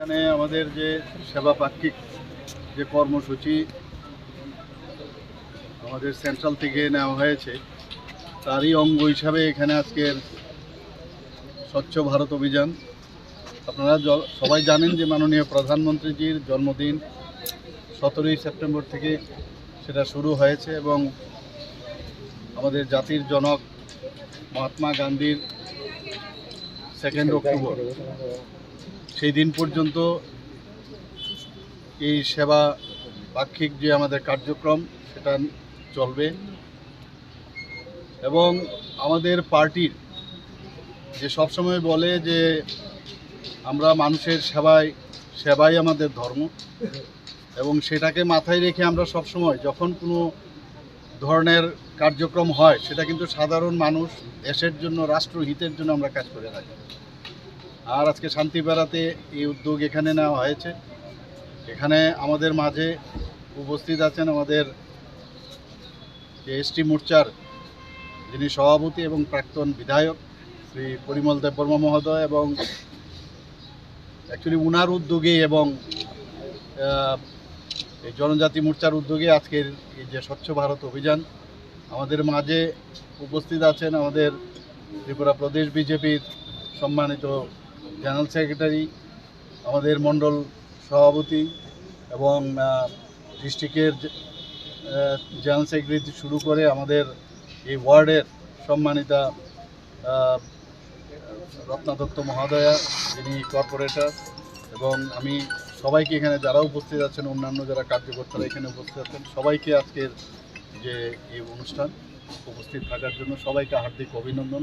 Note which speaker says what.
Speaker 1: এখানে আমাদের যে সেবা পাক্ষিক যে কর্মসূচি আমাদের সেন্ট্রাল থেকে নেওয়া হয়েছে, তারই অঙ্গ হিসাবে এখানে আজকের স্বচ্ছ ভারত অভিযান। আপনারা সবাই জানেন যে মাননীয় প্রধানমন্ত্রীজির জন্মদিন সতেরোই সেপ্টেম্বর থেকে সেটা শুরু হয়েছে এবং আমাদের জাতির জনক মহাত্মা গান্ধীর সেকেন্ড অক্টোবর সেই দিন পর্যন্ত এই সেবা পাক্ষিক যে আমাদের কার্যক্রম সেটা চলবে। এবং আমাদের পার্টির যে সবসময় বলে যে আমরা মানুষের সেবায় সেবাই আমাদের ধর্ম। এবং সেটাকে মাথায় রেখে আমরা সবসময় যখন কোনো ধরনের কার্যক্রম হয়, সেটা কিন্তু সাধারণ মানুষ দেশের জন্য রাষ্ট্রহিতের জন্য আমরা কাজ করে থাকি। আর আজকে শান্তি বেড়াতে এই উদ্যোগ এখানে নেওয়া হয়েছে। এখানে আমাদের মাঝে উপস্থিত আছেন আমাদের এসটি মোর্চার যিনি সভাপতি এবং প্রাক্তন বিধায়ক, শ্রী পরিমল দেববর্মা মহোদয় এবং অ্যাকচুয়ালি উনার উদ্যোগে এবং এই জনজাতি মোর্চার উদ্যোগে আজকের এই যে স্বচ্ছ ভারত অভিযান আমাদের মাঝে উপস্থিত আছেন আমাদের ত্রিপুরা প্রদেশ বিজেপির সম্মানিত জেনারেল সেক্রেটারি আমাদের মণ্ডল সভাপতি এবং ডিস্ট্রিক্টের জেনারেল সেক্রেটারি শুরু করে আমাদের এই ওয়ার্ডের সম্মানিতা আহ, রত্না দত্ত মহোদয়া যিনি কর্পোরেটর এবং আমি সবাইকে এখানে যারা উপস্থিত আছেন, অন্যান্য যারা কার্যকর্তারা এখানে উপস্থিত আছেন, সবাইকে আজকের যে এই অনুষ্ঠান উপস্থিত থাকার জন্য সবাইকে হার্দিক অভিনন্দন।